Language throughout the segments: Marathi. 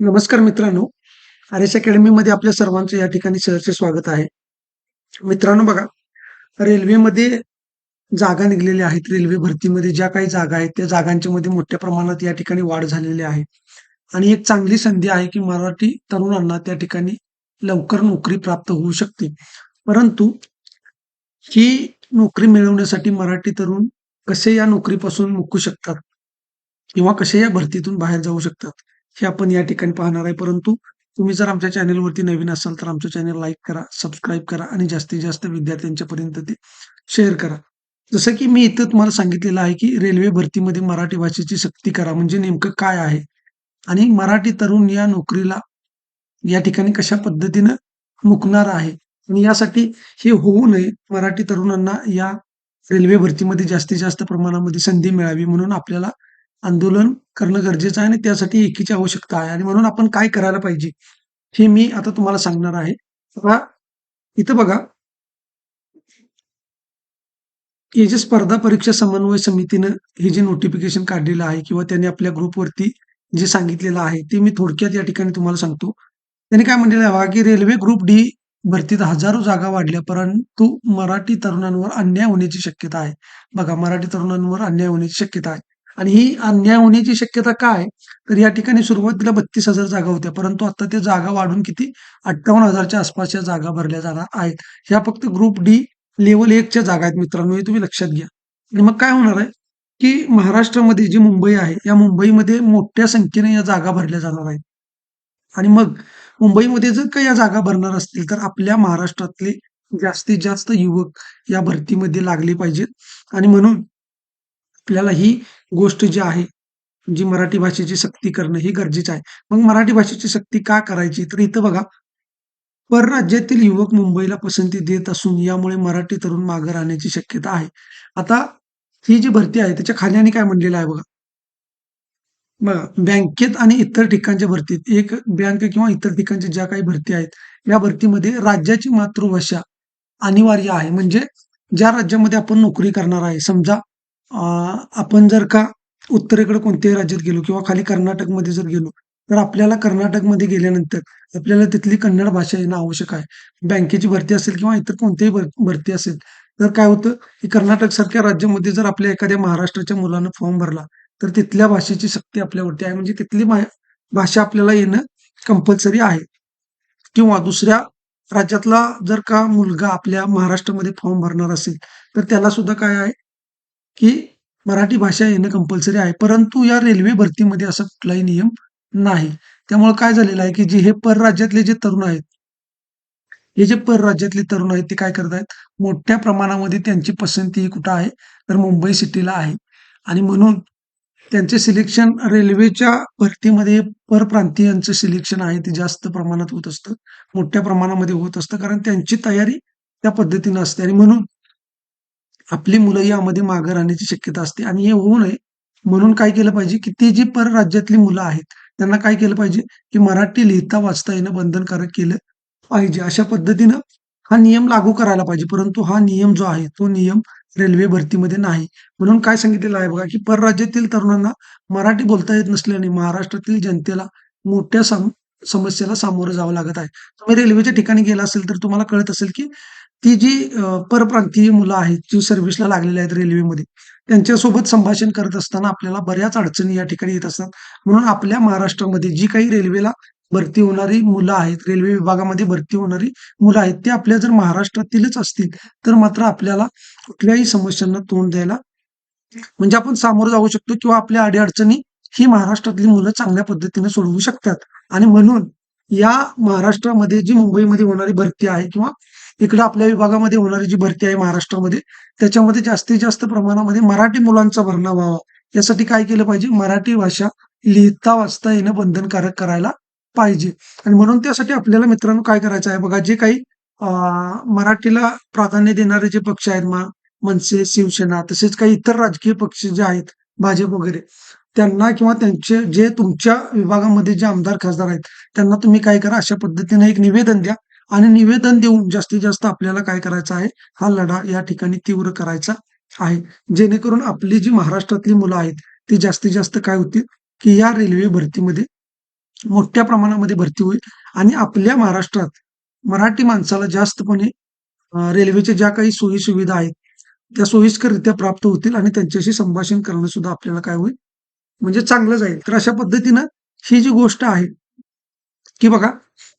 नमस्कार मित्रांनो. आर एस अकॅडमीमध्ये आपल्या सर्वांचं या ठिकाणी सहर्ष स्वागत आहे. मित्रांनो बघा रेल्वेमध्ये जागा निघलेल्या आहेत. रेल्वे भरतीमध्ये ज्या काही जागा आहेत त्या जागांच्या मध्ये मोठ्या प्रमाणात या ठिकाणी वाढ झालेली आहे. आणि एक चांगली संधी आहे की मराठी तरुणांना त्या ठिकाणी लवकर नोकरी प्राप्त होऊ शकते. परंतु ही नोकरी मिळवण्यासाठी मराठी तरुण कसे या नोकरीपासून मुकू शकतात? किंवा कसे या भरतीतून बाहेर जाऊ शकतात? हे आपण या ठिकाणी पाहणार आहे. परंतु तुम्ही जर आमच्या चॅनेलवरती नवीन असाल तर आमचं चॅनल लाईक करा सबस्क्राईब करा आणि जास्तीत जास्त विद्यार्थ्यांच्यापर्यंत ते शेअर करा. जसं की मी इथं तुम्हाला सांगितलेलं आहे की रेल्वे भरतीमध्ये मराठी भाषेची सक्ती करा. म्हणजे नेमकं काय आहे? आणि मराठी तरुण या नोकरीला या ठिकाणी कशा पद्धतीनं मुकणार आहे? आणि यासाठी हे होऊ नये मराठी तरुणांना या रेल्वे भरतीमध्ये जास्तीत जास्त प्रमाणामध्ये संधी मिळावी म्हणून आपल्याला आंदोलन करणं गरजेचं आहे आणि त्यासाठी एकीची आवश्यकता आहे. आणि म्हणून आपण काय करायला पाहिजे हे मी आता तुम्हाला सांगणार आहे. इथं बघा. हे जे स्पर्धा परीक्षा समन्वय समितीनं हे जे नोटिफिकेशन काढलेलं आहे किंवा त्यांनी आपल्या ग्रुपवरती जे सांगितलेलं आहे ते मी थोडक्यात या ठिकाणी तुम्हाला सांगतो. त्यांनी काय म्हणलेलं आहे की रेल्वे ग्रुप डी भरतीत हजारो जागा वाढल्या परंतु मराठी तरुणांवर अन्याय होण्याची शक्यता आहे. बघा मराठी तरुणांवर अन्याय होण्याची शक्यता आहे. आणि ही अन्याय होण्याची शक्यता काय? तर या ठिकाणी सुरुवातीला बत्तीस हजार जागा होत्या. परंतु आता त्या जागा वाढून किती? अठ्ठावन्न हजारच्या आसपासच्या जागा भरल्या जाणार आहेत. ह्या फक्त ग्रुप डी लेवल एकच्या जागा आहेत मित्रांनो. हे तुम्ही लक्षात घ्या. आणि मग काय होणार आहे? की महाराष्ट्रामध्ये जी मुंबई आहे या मुंबईमध्ये मोठ्या संख्येने या जागा भरल्या जाणार आहेत. आणि मग मुंबईमध्ये जर का या जागा भरणार असतील तर आपल्या महाराष्ट्रातले जास्तीत जास्त युवक या भरतीमध्ये लागले पाहिजेत. आणि म्हणून आपल्याला ही गोष्ट जी आहे जी मराठी भाषेची सक्ती करणं ही गरजेचं आहे. मग मराठी भाषेची सक्ती का करायची? तर इथं बघा परराज्यातील युवक मुंबईला पसंती देत असून यामुळे मराठी तरुण मागे राहण्याची शक्यता आहे. आता ही जी भरती आहे त्याच्या खाल्याने काय म्हणलेलं आहे बघा. बघा बँकेत आणि इतर ठिकाणच्या भरतीत एक बँक किंवा इतर ठिकाणच्या ज्या काही भरती आहेत या भरतीमध्ये राज्याची मातृभाषा अनिवार्य आहे. म्हणजे ज्या राज्यामध्ये आपण नोकरी करणार आहे समजा आपण जर का उत्तरेकडे कोणत्याही राज्यात गेलो किंवा खाली कर्नाटकमध्ये जर गेलो तर आपल्याला कर्नाटकमध्ये गेल्यानंतर आपल्याला तिथली कन्नड भाषा येणं आवश्यक आहे. बँकेची भरती असेल किंवा इतर कोणतीही भर- भरती असेल तर काय होतं की कर्नाटक सारख्या राज्यामध्ये जर आपल्या एखाद्या महाराष्ट्राच्या मुलानं फॉर्म भरला तर तिथल्या भाषेची शक्ती आपल्यावरती आहे. म्हणजे तिथली मा- भाषा आपल्याला येणं कंपल्सरी आहे. किंवा दुसऱ्या राज्यातला जर का मुलगा आपल्या महाराष्ट्रामध्ये फॉर्म भरणार असेल तर त्याला सुद्धा काय आहे? की मराठी भाषा येणं कंपल्सरी आहे परंतु या रेल्वे भरतीमध्ये असा कुठलाही नियम नाही. त्यामुळे काय झालेलं आहे की जे हे परराज्यातले जे तरुण आहेत हे जे परराज्यातले तरुण आहेत ते काय करत आहेत मोठ्या प्रमाणामध्ये त्यांची पसंती कुठं आहे? तर मुंबई सिटीला आहे. आणि म्हणून त्यांचे सिलेक्शन रेल्वेच्या भरतीमध्ये परप्रांतीयांचं सिलेक्शन आहे ते जास्त प्रमाणात होत असतं मोठ्या प्रमाणामध्ये होत असतं कारण त्यांची तयारी त्या पद्धतीनं असते. आणि म्हणून आपली मुलं यामध्ये मागे राहण्याची शक्यता असते आणि हे होऊ नये. म्हणून काय केलं पाहिजे की ती जी परराज्यातली मुलं आहेत त्यांना काय केलं पाहिजे की मराठी लिहिता वाचता येणं बंधनकारक केलं पाहिजे. अशा पद्धतीनं हा नियम लागू करायला पाहिजे. परंतु हा नियम जो आहे तो नियम रेल्वे भरतीमध्ये नाही. म्हणून काय सांगितलेलं आहे बघा की परराज्यातील तरुणांना मराठी बोलता येत नसल्याने महाराष्ट्रातील जनतेला मोठ्या सम समस्येला सामोरं जावं लागत आहे. तुम्ही रेल्वेच्या ठिकाणी गेला असेल तर तुम्हाला कळत असेल की ती जी परप्रांतीय मुलं आहेत जी सर्व्हिसला लागलेली आहेत रेल्वेमध्ये त्यांच्यासोबत संभाषण करत असताना आपल्याला बऱ्याच अडचणी या ठिकाणी येत असतात. म्हणून आपल्या महाराष्ट्रामध्ये जी काही रेल्वेला भरती होणारी मुलं आहेत रेल्वे विभागामध्ये भरती होणारी मुलं आहेत ते आपल्या जर महाराष्ट्रातीलच असतील तर मात्र आपल्याला कुठल्याही समस्यांना तोंड द्यायला म्हणजे आपण सामोरं जाऊ शकतो किंवा आपल्या अडीअडचणी ही महाराष्ट्रातली मुलं चांगल्या पद्धतीने सोडवू शकतात. आणि म्हणून या महाराष्ट्रामध्ये जी मुंबईमध्ये होणारी भरती आहे किंवा इकडं आपल्या विभागामध्ये होणारी जी भरती आहे महाराष्ट्रामध्ये त्याच्यामध्ये जास्तीत जास्त प्रमाणामध्ये मराठी मुलांचा भरणा व्हावा. यासाठी काय केलं पाहिजे? मराठी भाषा लिहिता वाचता येणं बंधनकारक करायला पाहिजे. आणि म्हणून त्यासाठी आपल्याला मित्रांनो काय करायचं आहे? बघा जे काही मराठीला प्राधान्य देणारे जे पक्ष आहेत मनसे शिवसेना तसेच काही इतर राजकीय पक्ष जे आहेत भाजप वगैरे त्यांना किंवा त्यांचे जे तुमच्या विभागामध्ये जे आमदार खासदार आहेत त्यांना तुम्ही काय करा? अशा पद्धतीने एक निवेदन द्या. आणि निवेदन देऊन जास्तीत जास्त आपल्याला काय करायचं आहे? हा लढा या ठिकाणी तीव्र करायचा आहे. जेणेकरून आपली जी महाराष्ट्रातली मुलं आहेत ती जास्तीत जास्त काय होतील? की या रेल्वे भरतीमध्ये मोठ्या प्रमाणामध्ये भरती होईल आणि आपल्या महाराष्ट्रात मराठी माणसाला जास्तपणे रेल्वेच्या ज्या काही सोयी-सुविधा आहेत, त्या सोयीस्कररित्या प्राप्त होतील आणि त्यांच्याशी संभाषण करणं सुद्धा आपल्याला काय होईल, म्हणजे चांगलं जाईल. तर अशा पद्धतीनं ही जी गोष्ट आहे, की बघा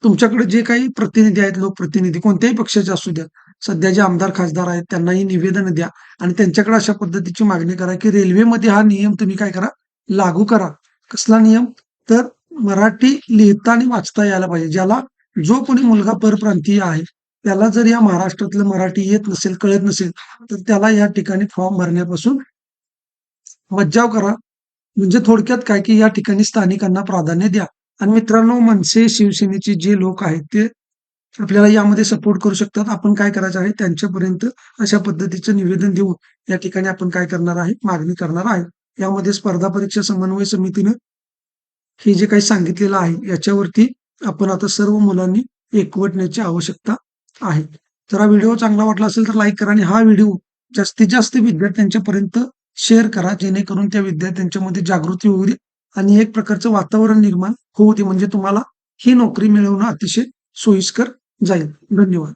तुमच्याकडे जे काही प्रतिनिधी आहेत, लोकप्रतिनिधी कोणत्याही पक्षाचे असू द्या, सध्या जे आमदार, खासदार आहेत त्यांनाही निवेदन द्या आणि त्यांच्याकडे अशा पद्धतीची मागणी करा, की रेल्वेमध्ये हा नियम तुम्ही काय करा, लागू करा. कसला नियम? तर मराठी लिहिता आणि वाचता यायला पाहिजे. ज्याला जो कोणी मुलगा परप्रांतीय आहे, त्याला जर या महाराष्ट्रातलं मराठी येत नसेल, कळत नसेल, तर त्याला या ठिकाणी फॉर्म भरण्यापासून मज्जाव करा. म्हणजे थोडक्यात काय, की या ठिकाणी स्थानिकांना प्राधान्य द्या. आणि मित्रांनो मनसे, शिवसेनेचे जे लोक आहेत, ते आपल्याला यामध्ये सपोर्ट करू शकतात. आपण काय करायचं आहे, त्यांच्यापर्यंत अशा पद्धतीचं निवेदन देऊन या ठिकाणी आपण काय करणार आहे, मागणी करणार आहे. यामध्ये स्पर्धा परीक्षा समन्वय समितीनं हे जे काही सांगितलेलं आहे, याच्यावरती आपण आता सर्व मुलांनी एकवटण्याची आवश्यकता आहे. तर हा व्हिडिओ चांगला वाटला असेल तर लाईक करा आणि हा व्हिडिओ जास्तीत जास्त विद्यार्थ्यांच्यापर्यंत शेअर करा, जेणेकरून त्या विद्यार्थ्यांच्यामध्ये जागृती होईल आणि एक प्रकारचं वातावरण निर्माण होऊ दे, म्हणजे तुम्हाला ही नोकरी मिळवणं अतिशय सोयीस्कर जाईल. धन्यवाद.